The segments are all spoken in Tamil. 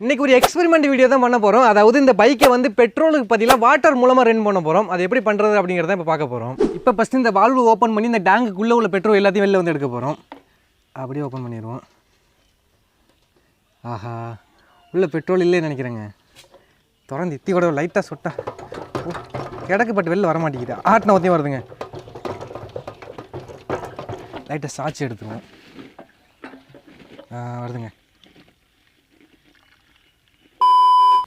இன்னைக்கு ஒரு எக்ஸ்பெரிமெண்ட் வீடியோ தான் பண்ண போகிறோம் அதாவது இந்த பைக்கை வந்து பெட்ரோலுக்கு பதிலாக வாட்டர் மூலமாக ரன் பண்ண போகிறோம் அது எப்படி பண்ணுறது அப்படிங்கிறத இப்போ பார்க்க போகிறோம் இப்போ ஃபஸ்ட்டு இந்த வால்வு ஓப்பன் பண்ணி இந்த டேங்குக்குள்ளே உள்ள பெட்ரோல் எல்லாத்தையும் வெளில வந்து எடுக்க போகிறோம் அப்படியே ஓப்பன் பண்ணிடுவோம். ஆஹா. உள்ள பெட்ரோல் இல்லைன்னு நினைக்கிறேங்க. திறந்து இத்தி கூட லைட்டாக சொட்டா. கிடக்கு பட்டு வெளில வர மாட்டேங்குது. ஆட்டின ஒத்தையும் வருதுங்க. லைட்டாக சாட்சி எடுத்துருவோம். ஆ, வருதுங்க.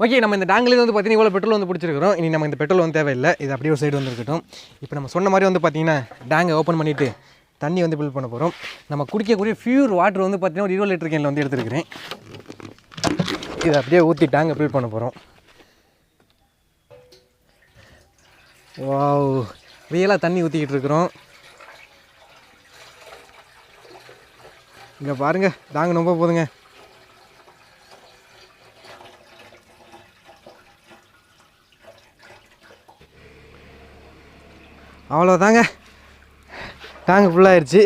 ஓகே நம்ம இந்த டேங்கிலேருந்து வந்து பார்த்தீங்கன்னா இவ்வளோ பெட்ரோல் வந்து பிடிச்சிருக்கிறோம். இனி நம்ம இந்த பெட்ரோல் வந்து தேவையில்லை. இது அப்படியே ஒரு சைடு வந்துருக்கட்டும் இப்போ நம்ம சொன்ன மாதிரி வந்து பார்த்தீங்கன்னா டேங்கை ஓப்பன் பண்ணிவிட்டு தண்ணி வந்து ஃபில் பண்ண போகிறோம் நம்ம குடிக்கக்கூடிய ஃபியூர் வாட்டர் வந்து பார்த்தீங்கன்னா ஒரு இருபது லிட்டர் கேனில் வந்து எடுத்துருக்கிறேன். இதை அப்படியே ஊற்றி டேங்கை ஃபில் பண்ண போகிறோம் வாவ் ரியலாக தண்ணி ஊற்றிக்கிட்டு இருக்கிறோம். இங்கே பாருங்கள் டேங்க் ரொம்ப போதுங்க. அவ்வளோதாங்க டேங்க் ஃபுல்லாகிடுச்சு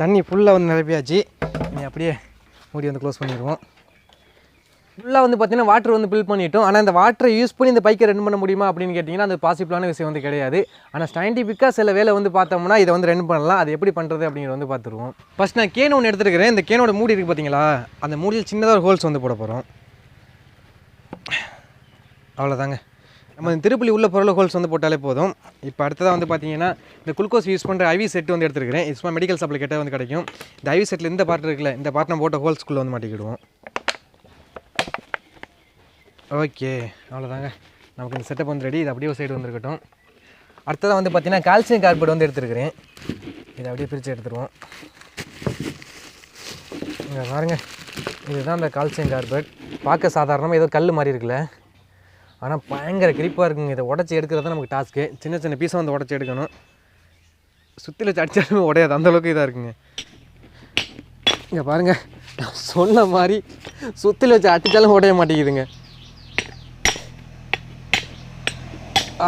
தண்ணி ஃபுல்லாக வந்து நிரப்பியாச்சு. இனி அப்படியே மூடி வந்து க்ளோஸ் பண்ணிடுவோம். ஃபுல்லாக வந்து பார்த்தீங்கன்னா வாட்டர் வந்து ஃபில் பண்ணிட்டோம். ஆனால் இந்த வாட்டரை யூஸ் பண்ணி இந்த பைக்கை ரன் பண்ண முடியுமா அப்படின்னு கேட்டிங்கன்னா அது பாசிபிளான விஷயம் வந்து கிடையாது. ஆனால் சயின்டிஃபிக்காக சில வேலை வந்து பார்த்தோம்னா இதை வந்து ரன் பண்ணலாம். அது எப்படி பண்ணுறது அப்படிங்கிறது வந்து பார்த்துருவோம். ஃபஸ்ட் நான் கேன் ஒன்று எடுத்துருக்கிறேன். இந்த கேனோட மூடி இருக்குது பார்த்தீங்களா அந்த மூடியில் சின்னதாக ஒரு ஹோல்ஸ் வந்து போட போகிறோம் அவ்வளோதாங்க நம்ம இந்த திருப்பலி உள்ள பொருள் ஹோல்ஸ் வந்து போட்டாலே போதும். இப்போ அடுத்ததாக வந்து பார்த்தீங்கன்னா இந்த குளுக்கோஸ் யூஸ் பண்ணுற ஐவி செட் வந்து எடுத்துருக்கிறேன். இது சும்மா மெடிக்கல் சப்ளை கிட்ட வந்து கிடைக்கும். இந்த ஐவி செட்டில் இந்த பார்ட் இருக்குல்ல இந்த பார்ட் நம்ம போட்ட ஹோல்ஸ்குள்ளே வந்து மாட்டிக்கிடுவோம். ஓகே அவ்வளோதாங்க நமக்கு இந்த செட்டப் வந்து ரெடி இது அப்படியே ஒரு சைடு வந்துருக்கட்டும். அடுத்ததாக வந்து பார்த்தீங்கன்னா கால்சியம் கார்பேட் வந்து எடுத்துருக்கிறேன். இதை அப்படியே பிரித்து எடுத்துருவோம். இங்கே பாருங்க. இதுதான் இந்த கால்சியம் கார்பேட் பார்க்க சாதாரணமாக ஏதோ கல் மாதிரி இருக்குல்ல. ஆனால் பயங்கர கிரிப்பாக இருக்குங்க. இதை உடச்சி எடுக்கிறது தான் நமக்கு டாஸ்க்கு சின்ன சின்ன பீஸை வந்து உடச்சி எடுக்கணும். சுற்றில வச்சு அடிச்சாலுமே உடையாது. அந்த அளவுக்கு இதாக இருக்குங்க. இங்கே பாருங்கள் நான் சொன்ன மாதிரி சுற்றில வச்சு அடித்தாலும் உடைய மாட்டேங்குதுங்க.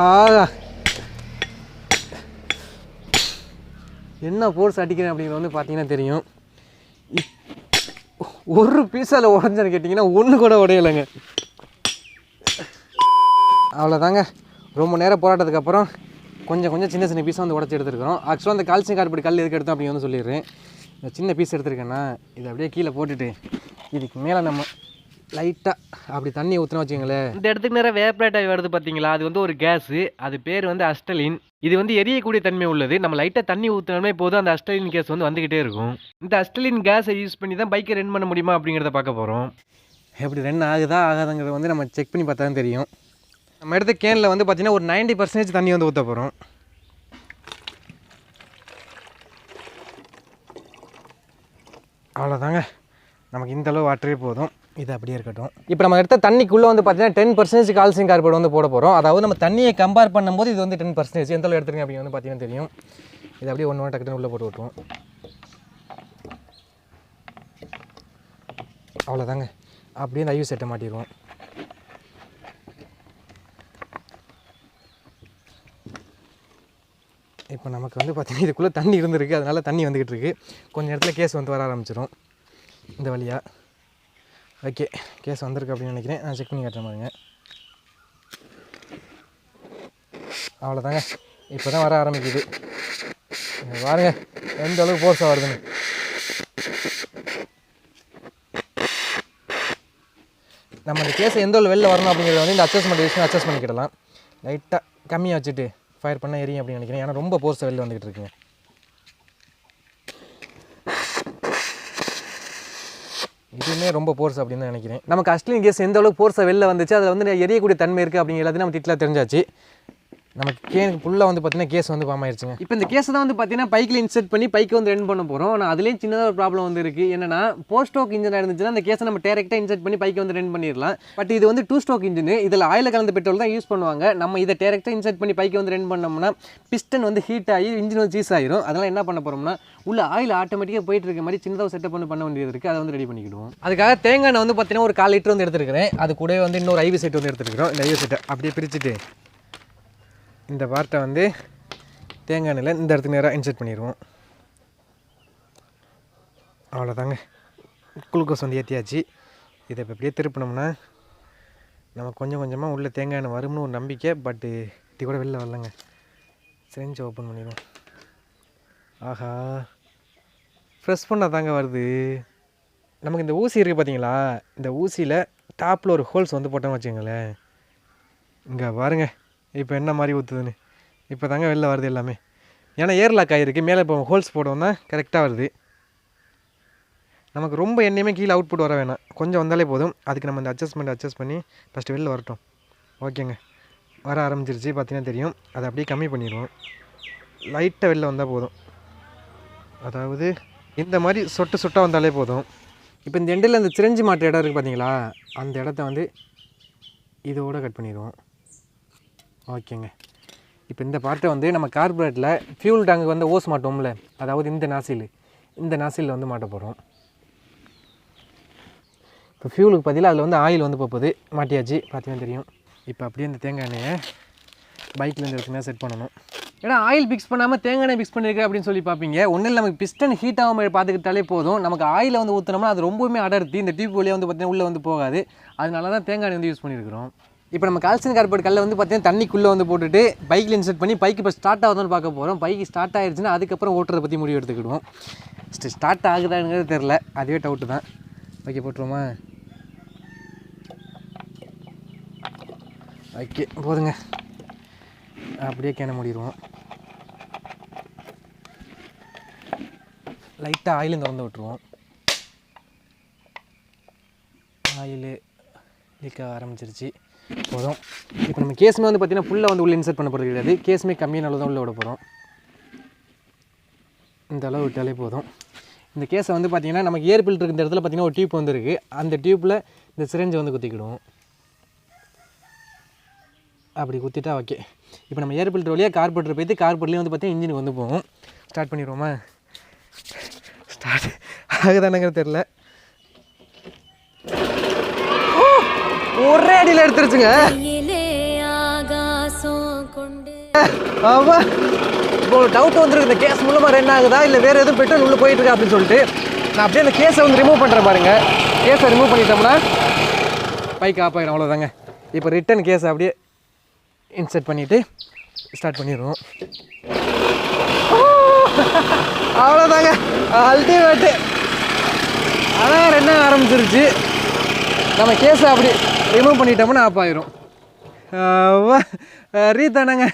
ஆ என்ன ஃபோர்ஸ் அடிக்கிறேன் அப்படிங்கிறது வந்து பார்த்தீங்கன்னா தெரியும். ஒரு பீஸால் உடஞ்சான்னு கேட்டிங்கன்னா ஒன்று கூட உடையலைங்க. அவ்வளோதாங்க ரொம்ப நேரம் போராட்டத்துக்கு அப்புறம் கொஞ்சம் கொஞ்சம் சின்ன சின்ன பீஸாக வந்து உடச்சி எடுத்துருக்கிறோம். ஆக்சுவலாக அந்த கால்சியம் கார்பேட் கல் எதுக்கு எடுத்தோம் அப்படின்னு வந்து சொல்லிடுறேன். இந்த சின்ன பீஸ் எடுத்துருக்கேன்னா இதை அப்படியே கீழே போட்டுட்டு இதுக்கு மேலே நம்ம லைட்டாக அப்படி தண்ணி ஊற்றினா வச்சுங்களேன் இந்த இடத்துக்கு நேரம் வேப்ரேட் வருது பார்த்தீங்களா அது வந்து ஒரு கேஸு அது பேர் வந்து அஸ்டலின் இது வந்து எரியக்கூடிய தன்மை உள்ளது. நம்ம லைட்டாக தண்ணி ஊற்றினாலே போதும் அந்த அஸ்டலின் கேஸ் வந்து வந்துக்கிட்டே இருக்கும். இந்த அஸ்டலின் கேஸை யூஸ் பண்ணி தான் பைக்கை ரன் பண்ண முடியுமா அப்படிங்கிறத பார்க்க போகிறோம் எப்படி ரன் ஆகுதா ஆகாதுங்கிறத வந்து நம்ம செக் பண்ணி பார்த்தா தான் தெரியும். நம்ம எடுத்த கேனில் வந்து பார்த்திங்கன்னா ஒரு 90% பர்சன்டேஜ் தண்ணி வந்து ஊற்ற போகிறோம் அவ்வளோதாங்க நமக்கு இந்த அளவு வாட்டரே போதும். இது அப்படியே இருக்கட்டும். இப்போ நம்ம எடுத்த தண்ணிக்குள்ளே வந்து பார்த்தீங்கன்னா டென் பர்சன்டேஜ் கால்சியம் கார்பேட் வந்து போட போகிறோம் அதாவது நம்ம தண்ணியை கம்பேர் பண்ணும்போது இது வந்து டென் பர்சன்டேஜ் எந்த அளவு எடுத்துருங்க அப்படின்னு வந்து பார்த்தீங்கன்னா தெரியும். இது அப்படியே ஒன்று ஒன்று டக்குன்னு உள்ளே போட்டு விட்டுருவோம். அவ்வளோதாங்க அப்படியே இந்த ஐயூ செட்டை மாட்டிடுவோம். இப்போ நமக்கு வந்து பார்த்திங்கன்னா இதுக்குள்ளே தண்ணி இருந்திருக்கு. அதனால் தண்ணி வந்துக்கிட்டு இருக்குது கொஞ்சம் இடத்துல கேஸ் வந்து வர ஆரம்பிச்சிடும் இந்த வழியாக ஓகே. கேஸ் வந்திருக்கு அப்படின்னு நினைக்கிறேன். நான் செக் பண்ணி காட்டுற மாதிரிங்க அவ்வளோதாங்க இப்போ தான் வர ஆரம்பிக்குது. இங்க பாருங்க. எந்த அளவுக்கு ஃபோர்ஸாக வருதுன்னு. நம்ம இந்த கேஸை எந்த அளவு வெளில வரணும் அப்படிங்கிறத வந்து இந்த அட்ஜஸ்ட்மெண்ட் விஷயம் அட்ஜஸ்ட் பண்ணிக்கிடலாம். லைட்டாக கம்மியாக வச்சுட்டு. ஃபயர் பண்ண எரியும் அப்படின்னு நினைக்கிறேன். ஏன்னா ரொம்ப போர்ஸை வெளில வந்துக்கிட்டு இருக்குங்க. இதுவுமே ரொம்ப ஃபோர்ஸ் அப்படின்னு தான் நினைக்கிறேன். நமக்கு அஸ்லின் கேஸ் எந்த அளவுக்கு போர்ஸை வெளில வந்துச்சு அதில் வந்து எரியக்கூடிய தன்மை இருக்குது அப்படிங்கிறது எல்லாத்தையும் நம்ம திட்டில் தெரிஞ்சாச்சு. நமக்கு கேனுக்கு ஃபுல்லாக வந்து பார்த்தீங்கன்னா கேஸ் வந்து ஃபார்ம் ஆயிடுச்சுங்க இப்போ இந்த கேஸ் தான் வந்து பார்த்தீங்கன்னா பைக்கில் இன்செர்ட் பண்ணி பைக்கை வந்து ரன் பண்ண போகிறோம் ஆனால் அதுலேயும் சின்னதாக ஒரு ப்ராப்ளம் வந்து இருக்குது என்னன்னா ஃபோர் ஸ்டோக் இன்ஜின் இருந்துச்சுன்னா அந்த கேஸை நம்ம டேரெக்டாக இன்செர்ட் பண்ணி பைக்கை வந்து ரன் பண்ணிடலாம். பட் இது வந்து டூ ஸ்டோக் இன்ஜின் இதில் ஆயில் கலந்த பெட்ரோல் தான் யூஸ் பண்ணுவாங்க. நம்ம இதை டேரெக்டாக இன்செர்ட் பண்ணி பைக்கை வந்து ரன் பண்ணோம்னா பிஸ்டன் வந்து ஹீட் ஆகி இன்ஜின் வந்து சீஸ் ஆயிரும். அதெல்லாம் என்ன பண்ண போகிறோம்னா உள்ள ஆயில் ஆட்டோமேட்டிக்காக போயிட்டு இருக்க மாதிரி சின்னதாக செட்டப் பண்ணி பண்ண வேண்டியது இருக்குது அதை வந்து ரெடி பண்ணிக்கிடுவோம். அதுக்காக தேங்காய் எண்ணெய் வந்து பார்த்தீங்கன்னா ஒரு கால் லிட்டர் வந்து எடுத்துருக்கிறேன். அது கூட வந்து இன்னொரு ஐவி செட் வந்து எடுத்துருக்கிறோம். இந்த ஐவி செட்டை அப்படியே பிரிச்சுட்டு. இந்த பார்ட்டை வந்து தேங்காய் எண்ணெயில் இந்த இடத்துக்கு நேராக இன்செர்ட் பண்ணிடுவோம். அவ்வளோதாங்க குளுக்கோஸ் வந்து ஏற்றியாச்சு இதை இப்போ எப்படியே திருப்பினோம்னா நம்ம கொஞ்சம் கொஞ்சமாக உள்ளே தேங்காய் எண்ணெய் வரும்னு ஒரு நம்பிக்கை பட்டு இது கூட வெளில வரலங்க. செஞ்சு ஓப்பன் பண்ணிடுவோம். ஆஹா. ஃப்ரெஷ் பண்ணால் தாங்க வருது. நமக்கு இந்த ஊசி இருக்குது பார்த்தீங்களா இந்த ஊசியில் டாப்பில் ஒரு ஹோல்ஸ் வந்து போட்டோம்னு வச்சுக்கோங்களேன். இங்கே பாருங்கள் இப்போ என்ன மாதிரி ஊற்றுதுன்னு இப்போ தாங்க வெளில வருது எல்லாமே. ஏன்னா ஏர்லாக் ஆகிருக்கு மேலே இப்போ ஹோல்ஸ் போடுவோம்னா கரெக்டாக வருது. நமக்கு ரொம்ப எண்ணெயுமே கீழே அவுட்புட் வர வேணாம். கொஞ்சம் வந்தாலே போதும். அதுக்கு நம்ம இந்த அட்ஜஸ்ட்மெண்ட் அட்ஜஸ்ட் பண்ணி ஃபஸ்ட்டு வெளில வரட்டும். ஓகேங்க. வர ஆரம்பிச்சிருச்சு. பார்த்தீங்கன்னா தெரியும். அதை அப்படியே கம்மி பண்ணிடுவோம். லைட்டாக வெளில வந்தால் போதும். அதாவது இந்த மாதிரி சொட்டு சொட்டாக வந்தாலே போதும். இப்போ இந்த எண்டில் அந்த சிரஞ்சி மாட்டு இடம் இருக்குது பார்த்தீங்களா? அந்த இடத்த வந்து இதோட கட் பண்ணிடுவோம். ஓகேங்க. இப்போ இந்த பார்ட்டை வந்து நம்ம கார்பரேட்டில் ஃபியூல் டேங்க்கு வந்து ஓஸ் மாட்டோம்ல அதாவது இந்த நாசில். இந்த நாசிலில் வந்து மாட்ட போகிறோம் இப்போ ஃபியூலுக்கு பதிலாக அதில் வந்து ஆயில் வந்து போகுது மாட்டியாச்சு பார்த்தீங்கன்னா தெரியும். இப்போ அப்படியே இந்த தேங்காய் எண்ணெயை பைக்கில் இருந்து எடுத்துனா செட் பண்ணணும். ஏன்னா ஆயில் பிக்ஸ் பண்ணாமல் தேங்காய் எண்ணெய் பிக்ஸ் பண்ணியிருக்கேன் அப்படின்னு சொல்லி பார்ப்பீங்க. ஒன்றும் இல்லை நமக்கு பிஸ்டன் ஹீட் ஆகாமல் பார்த்துக்கிட்டாலே போதும். நமக்கு ஆயில் வந்து ஊற்றினோம்னா அது ரொம்பவுமே அடர்த்தி. இந்த டியூப் வழியாக வந்து பார்த்திங்கன்னா உள்ளே வந்து போகாது. அதனால தான் தேங்காய் எண்ணெய் வந்து யூஸ் பண்ணியிருக்கிறோம் இப்போ நம்ம கால்சியம் கார்பேட் கல்லை வந்து பார்த்தீங்கன்னா தண்ணிக்குள்ளே வந்து போட்டுட்டு பைக்கில் இன்செர்ட் பண்ணி பைக் இப்போ ஸ்டார்ட் ஆகுதுன்னு பார்க்க போகிறோம் பைக் ஸ்டார்ட் ஆயிடுச்சுன்னா அதுக்கப்புறம் ஓட்டுறதை பற்றி முடிவு எடுத்துக்கிடுவோம். ஸ்டார்ட் ஆகுதாங்கிறது தெரில அதுவே டவுட்டு தான். ஓகே போட்டுருவோமா? ஓகே போதுங்க. அப்படியே கேன மூடிடுவோம். லைட்டாக ஆயிலும் திறந்து விட்டுருவோம். ஆயில் லீக்காக ஆரம்பிச்சிருச்சு. போதும். இப்போ நம்ம கேஸுமே வந்து பார்த்தீங்கன்னா ஃபுல்லாக வந்து உள்ளே இன்சர்ட் பண்ண போகிறது கிடையாது. கேஸுமே கம்மியான அளவு தான் உள்ளே விட போகிறோம் இந்த அளவு விட்டாலே போதும். இந்த கேஸை வந்து பார்த்தீங்கன்னா நமக்கு ஏர் ஃபில்டர் இடத்துல பார்த்தீங்கன்னா ஒரு டியூப் வந்துருக்கு அந்த டியூப்பில் இந்த சிரஞ்சை வந்து குத்திக்கிடுவோம் அப்படி குத்திட்டா ஓகே இப்போ நம்ம ஏர் ஃபில்டர் வழியாக கார்பெட்டர் போய்த்து கார்பெட்லேயும் வந்து பார்த்தீங்கன்னா இன்ஜினுக்கு வந்து போகும். ஸ்டார்ட் பண்ணிடுவோமா? ஸ்டார்ட் ஆகுதானங்கிற தெரில ஒரே அடியில் எடுத்துருச்சுங்க. கையிலே ஆகாசம் கொண்டு. ஆமா. இப்போ டவுட் வந்துருக்கு இந்த கேஸ் மூலமாக ரன் ஆகுதா? இல்லை வேறு எதுவும் பெட்ரோல் உள்ளே போயிட்டு இருக்கா அப்படின்னு சொல்லிட்டு. நான் அப்படியே அந்த கேஸை வந்து ரிமூவ் பண்ணுறேன் பாருங்க. கேஸை ரிமூவ் பண்ணிட்டோம்னா பைக் ஆஃப் ஆகிடும் அவ்வளோதாங்க இப்போ ரிட்டன் கேஸை அப்படியே இன்சர்ட் பண்ணிவிட்டு ஸ்டார்ட் பண்ணிடுவோம் அவ்வளோதாங்க அல்டிமேட்டு அதான் ரெண்டா ஆரம்பிச்சிருச்சு. நம்ம கேஸை அப்படி ரிமூவ் பண்ணிட்டோம்னா ஆஃப் ஆயிரும். ரீதானங்க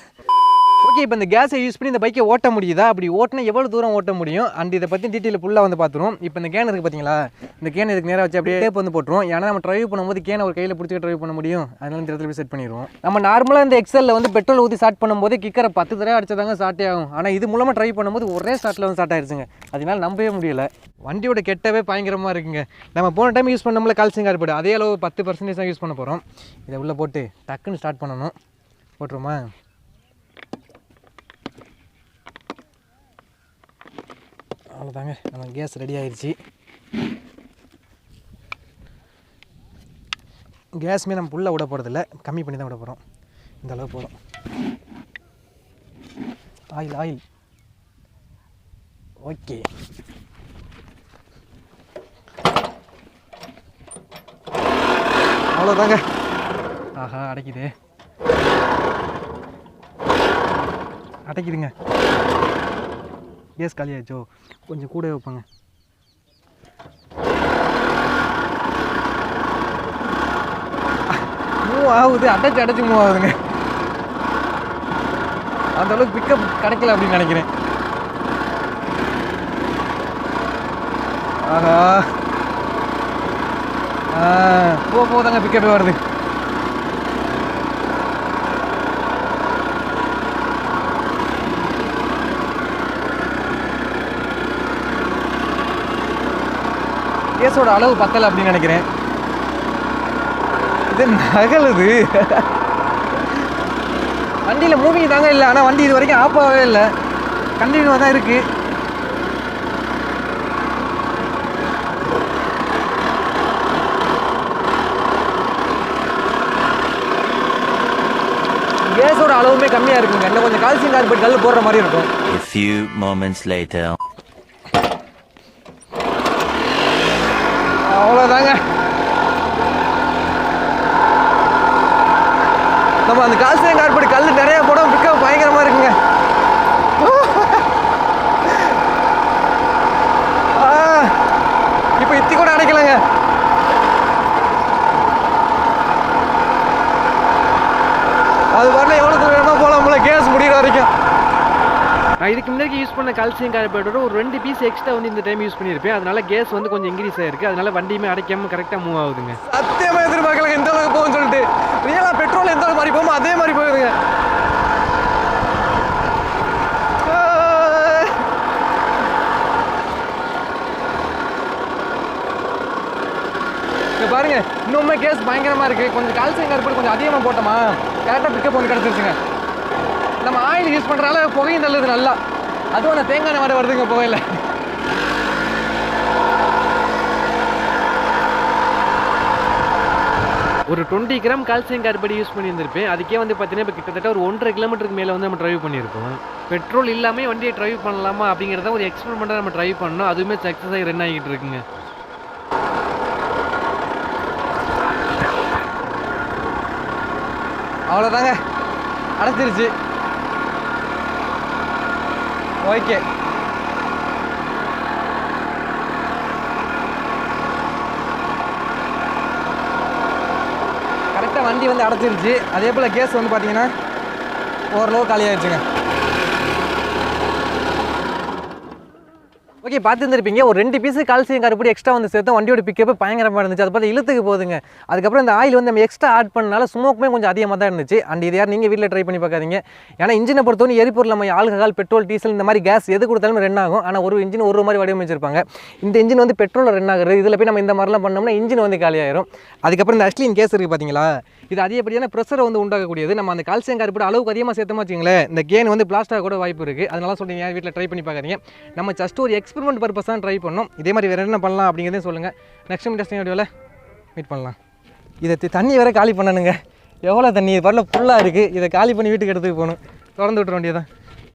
ஓகே இப்போ இந்த கேஸை யூஸ் பண்ணி இந்த பைக்கை ஓட்ட முடியுதா? அப்படி ஓட்டினா எவ்வளோ தூரம் ஓட்ட முடியும்? அண்ட் இதை பற்றி டீட்டெயில் ஃபுல்லாக வந்து பார்த்துருவோம். இப்போ இந்த கேன் இருக்குது பார்த்தீங்களா இந்த கேன் இதுக்கு நேராக வச்சு அப்படியே டேப் வந்து போட்டுருவோம். ஏன்னா நம்ம ட்ரைவ் பண்ணும்போது கேனை ஒரு கையில் பிடிச்சி ட்ரைவ் பண்ண முடியும். அதனால இந்த இடத்துல செட் பண்ணிடுவோம் நம்ம நார்மலாக இந்த எக்ஸலில் வந்து பெட்ரோல் ஊற்றி ஸ்டார்ட் பண்ணும்போது கிக்கரை பத்து தடவை அடிச்சதாங்க ஸ்டார்ட்டே ஆகும். ஆனால் இது மூலமாக ட்ரை பண்ணும்போது ஒரே ஸ்டார்ட்டில் வந்து ஸ்டார்ட் ஆயிருச்சுங்க. அதனால நம்பவே முடியல. வண்டியோட கெட்டவே பயங்கரமாக இருக்குங்க. நம்ம போன டைம் யூஸ் பண்ணோம்ல கால்சிங் ஏற்படும் அதே அளவு பத்து பர்சன்டேஜ் தான் யூஸ் பண்ண போகிறோம் இதை உள்ளே போட்டு டக்குன்னு ஸ்டார்ட் பண்ணணும். போட்டுருமா அவ்வளோதாங்க நம்ம கேஸ் ரெடி ஆயிடுச்சு கேஸ்மே நம்ம ஃபுல்லாக விட போகிறதில்ல கம்மி பண்ணி தான் விட போகிறோம் இந்த அளவு போதும். ஆயில் ஆயில் ஓகே அவ்வளோதாங்க ஆஹா அடைக்குது. அடைக்குதுங்க. கேஸ் காலியாச்சோ கொஞ்சம் கூட வைப்பாங்க மூவ் ஆகுது அடைச்சு அடைச்சு மூவ் ஆகுதுங்க அந்த அளவுக்கு பிக்கப் கிடைக்கல அப்படின்னு நினைக்கிறேன் ஆஹா ஆ போ போதாங்க பிக்கப் வருது கேஸோட அளவு பத்தலை அப்படின்னு நினைக்கிறேன். இது நகலுது. வண்டியில் மூவிங் தாங்க இல்லை. ஆனால் வண்டி இது வரைக்கும் ஆஃப் ஆகவே இல்லை. கண்டினியூவாக தான் இருக்குது கேஸோட அளவுமே கம்மியாக இருக்குங்க. இன்னும் கொஞ்சம் கால்சியம் கார்பேட் கல் போடுற மாதிரி இருக்கும். A few moments later. அவ்வளோதாங்க அந்த கால்சியம் கார்பேட் கல் நிறைய போடும் பிக்கப் பயங்கரமா இருக்குங்க. இப்போ இத்தி கூட அடைக்கலங்க அது வரல எவ்வளோ தூரம் வேணுமோ போகலாம் போல கேஸ் முடிகிற வரைக்கும். நான் இதுக்கு முன்னாடி யூஸ் பண்ண கால்சியம் கார்பேட்டோட ஒரு ரெண்டு பீஸ் எக்ஸ்ட்ரா வந்து இந்த டைம் யூஸ் பண்ணியிருப்பேன். அதனால கேஸ் வந்து கொஞ்சம் இன்க்ரீஸ் ஆயிருக்கு. அதனால வண்டியுமே அடைக்காம கரெக்டாக மூவ் ஆகுதுங்க. சத்தியமா எதிர்பார்க்கல. இந்த ரியலாக பெட்ரோல் எந்த மாதிரி போகுமோ அதே மாதிரி போயிடுங்க பாருங்க இன்னுமே கேஸ் பயங்கரமா இருக்கு. கொஞ்சம் கால்சியம் கருப்பு கொஞ்சம் அதிகமா போட்டோமா? கரெக்டாக பிக்கப் ஒன்று கிடச்சிருச்சுங்க. நம்ம ஆயில் யூஸ் பண்றதால புகையும் தள்ளுது நல்லா. அதுவும் அந்த தேங்காய் வர மாதிரி வருதுங்க புகையில. ஒரு twenty gram calcium carbide use பண்ணியிருந்திருப்பேன். அதுக்கே வந்து பார்த்தீங்கன்னா இப்போ கிட்டத்தட்ட ஒரு ஒன்றரை கிலோமீட்டருக்கு மேலே வந்து நம்ம ட்ரைவ் பண்ணியிருக்கோம். பெட்ரோல் இல்லாமல் வண்டியை ட்ரைவ் பண்ணலாமா அப்படிங்கிறத ஒரு எக்ஸ்பெரிமெண்ட்டாக நம்ம ட்ரைவ் பண்ணோம். அதுவுமே சக்ஸஸ் ஆகி ரன் ஆகிட்டு இருக்குங்க. அவ்வளோதாங்க அடைச்சிருச்சு. ஓகே கரெக்டாக வண்டி வந்து அடைச்சிருச்சு. அதே போல் கேஸ் வந்து பார்த்தீங்கன்னா ஓரளவு காலியாகிடுச்சுங்க ஓகே பார்த்துருந்துருப்பீங்க. ஒரு ரெண்டு பீஸ் கால்சியம் கருப்படி எக்ஸ்ட்ரா வந்து சேர்த்து வண்டியோட பிக்கப் பயங்கரமாக இருந்துச்சு. அது பார்த்து இழுத்துக்கு போதுங்க அதுக்கப்புறம் இந்த ஆயில் வந்து நம்ம எக்ஸ்ட்ரா ஆட் பண்ணனால ஸ்மோக்குமே கொஞ்சம் அதிகமாக தான் இருந்துச்சு. அண்ட் இது யார் நீங்கள் வீட்டில் ட்ரை பண்ணி பார்க்காதீங்க ஏன்னா இன்ஜினை பொறுத்தவரை எரிபொருள் நம்ம ஆல்கஹால் பெட்ரோல் டீசல் இந்த மாதிரி கேஸ் எது கொடுத்தாலும் ரன் ஆகும். ஆனால் ஒரு இன்ஜின் ஒரு மாதிரி வடிவமைச்சிருப்பாங்க இந்த இன்ஜின் வந்து பெட்ரோல் ரன் ஆகுறது. இதில் போய் நம்ம இந்த மாதிரிலாம் பண்ணோம்னா இன்ஜின் வந்து காலியாயிரும் அதுக்கப்புறம் இந்த அஸ்லின் கேஸ் இருக்குது பார்த்தீங்களா இது அதிகப்படியான ப்ரெஷரை வந்து உண்டாகக்கூடியது நம்ம அந்த கால்சியம் கருப்போட அளவுக்கு அதிகமாக சேர்த்தோமா வச்சுங்களேன் இந்த கேன் வந்து பிளாஸ்டாக கூட வாய்ப்பு இருக்குது அதனால சொல்றீங்க வீட்டில் ட்ரை பண்ணி பார்க்குறீங்க நம்ம ஜஸ்ட் ஒரு எக்ஸ் எக்ஸ்பெரிமெண்ட் பர்பஸ் தான் ட்ரை பண்ணோம். இதே மாதிரி வேறு என்ன பண்ணலாம் அப்படிங்கிறதே சொல்லுங்கள் நெக்ஸ்ட் இன்ட்ரெஸ்டிங் வீடியோவில் மீட் பண்ணலாம். இதை தண்ணி வேறு காலி பண்ணணுங்க. எவ்வளோ தண்ணி? இது வரல ஃபுல்லாக இருக்குது இதை காலி பண்ணி வீட்டுக்கு எடுத்துட்டு போகணும். திறந்து விட்டுற வேண்டியதான்